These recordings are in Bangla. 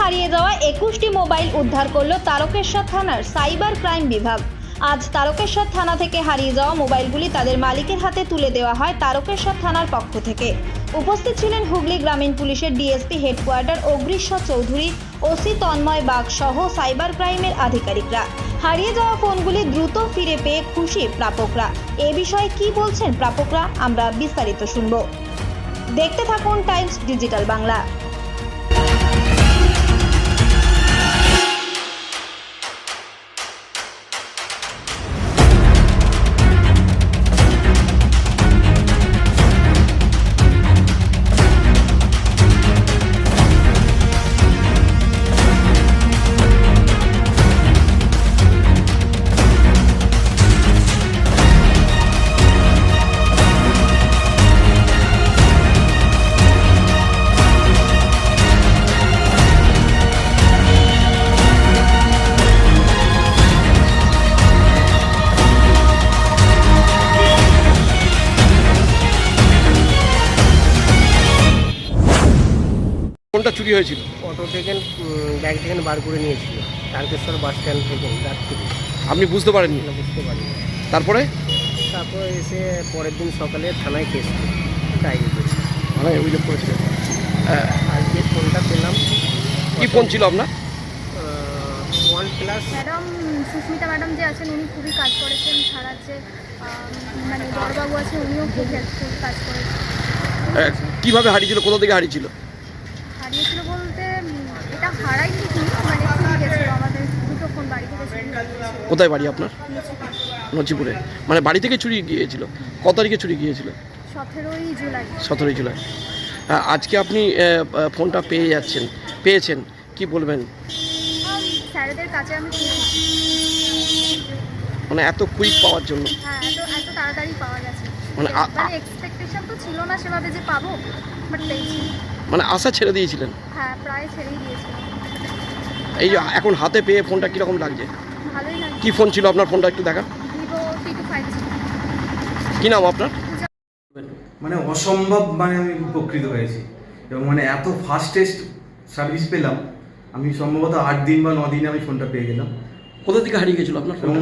হারিয়ে যাওয়া একুশটি মোবাইল উদ্ধার করল তারকেশ্বর থানার সাইবার ক্রাইম বিভাগ। আজ তারকেশ্বর থানা থেকে হারিয়ে যাওয়া মোবাইলগুলি তাদের মালিকের হাতে তুলে দেওয়া হয় তারকেশ্বর থানার পক্ষ থেকে। উপস্থিত ছিলেন হুগলি গ্রামীণ পুলিশের DSP headquarter Agrishwar Chowdhury, OC Tanmoy Bag সহ সাইবার ক্রাইমের আধিকারিকরা। হারিয়ে যাওয়া ফোনগুলি দ্রুত ফিরে পেয়ে খুশি প্রাপকরা। এ বিষয়ে কি বলছেন প্রাপকরা, আমরা বিস্তারিত শুনব। দেখতে থাকুন টাইমস ডিজিটাল বাংলা। কোনটা চুরি হয়েছিল? অটো থেকে ব্যাগ থেকে বার করে নিয়েছিল। তারকেশ্বর বাস স্ট্যান্ড থেকে রাত্রি। আপনি বুঝতে পারেননি? বুঝতে পারিনি। তারপরে? তারপর এসে পরের দিন সকালে থানায় কেস ডায়েরি করি। মানে অভিযোগ করেছিলেন আহ, আজকে ফোনটা পেলাম। কি ফোন ছিল আপনার? OnePlus. Madam Sushmita madam যে আছেন উনি খুবই কাজ করেছেন ছাড়া যে মানে বড়বাবু আছে উনিও খুব হেল্পফুল কাজ করেছেন। কীভাবে হারিয়েছিল? কোথা থেকে হারিয়েছিল? হারিয়েছিল বলতে এটা হারাই ঠিক মানে চুরি গেছিল আমাদের দুটো ফোন বাড়ি থেকে চুরি হয়ে গেছিল। কোথায় বাড়ি আপনার? নিচে। নচিপুরে মানে বাড়ি থেকে চুরি গিয়েছিল? কত তারিখে চুরি গিয়েছিল? সতেরোই জুলাই। সতেরোই জুলাই। আহ, আজকে আপনি আহ, আহ, ফোনটা পেয়ে যাচ্ছেন। পেয়েছেন। কি বলবেন? আম, স্যারেদের কাছে আমি খুশি মানে এত কুইক পাওয়ার জন্য। হ্যাঁ এত এত তাড়াতাড়ি পাওয়া গেছে। মানে আ- মানে এক্সপেকটেশন তো ছিল না সেভাবে যে পাবো বাট পেয়েছি। মানে আশা ছেড়ে দিয়েছিলেন? হ্যাঁ প্রায় ছেড়েই দিয়েছিলাম। এই যে এখন হাতে পেয়ে ফোনটা কীরকম লাগছে? ভালোই কি ফোন ছিল আপনার? ফোনটা একটু দেখান। ভিভো টি টু ফাইভ কি নাম আপনার? মানে অসম্ভব মানে আমি উপকৃত হয়েছি। এবং মানে এত ফাস্টেস্ট সার্ভিস পেলাম। আমি সম্ভবত আট দিন বা ন দিনে আমি ফোনটা পেয়ে গেলাম। কোথা থেকে হারিয়ে গেছিল আপনার এবং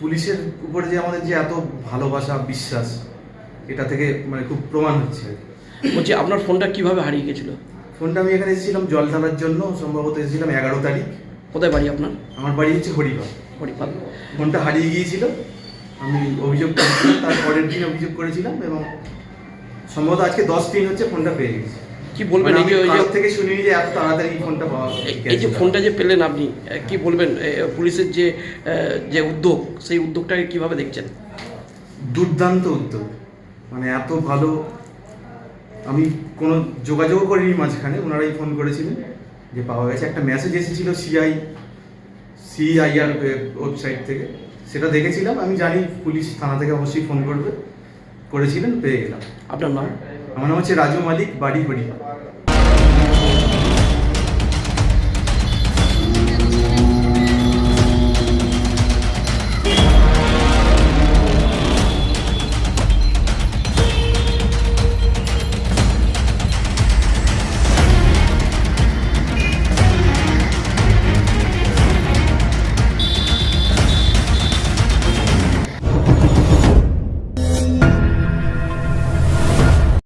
পুলিশের উপরে যে আমাদের যে এত ভালোবাসা বিশ্বাস এটা থেকে মানে খুব প্রমাণ হচ্ছে আর কি। বলছি আপনার ফোনটা কীভাবে হারিয়ে গেছিল? ফোনটা আমি এখানে এসেছিলাম জল ঢালার জন্য সম্ভবত এসেছিলাম এগারো তারিখ। কোথায় বাড়ি আপনার? আমার বাড়ি হচ্ছে হরিপাল। হরিপাল। ফোনটা হারিয়ে গিয়েছিল। আমি অভিযোগ করেছিলাম তার পরের দিন অভিযোগ করেছিলাম এবং সম্ভবত আজকে দশ দিন হচ্ছে ফোনটা পেয়ে গেছি। কি বলবেন মানে এই যে ওই যে থেকে শুনিনি যে এত তাড়াতাড়ি ফোনটা পাওয়া এই- যে ফোনটা যে পেলেন আপনি কি বলবেন? পুলিশের যে যে উদ্যোগ সেই উদ্যোগটাকে কীভাবে দেখছেন? দুর্দান্ত উদ্যোগ। মানে এত ভালো আমি কোনো যোগাযোগ করিনি মাঝখানে ওনারাই ফোন করেছিলেন যে পাওয়া গেছে। একটা মেসেজ এসেছিল সিআই সিআইআর ওয়েবসাইট থেকে। সেটা দেখেছিলাম আমি জানি পুলিশ থানা থেকে অবশ্যই ফোন করবে। করেছিলেন পেয়ে গেলাম। আপনার নাম? আমার নাম হচ্ছে রাজু মালিক বাড়ি হরিপাল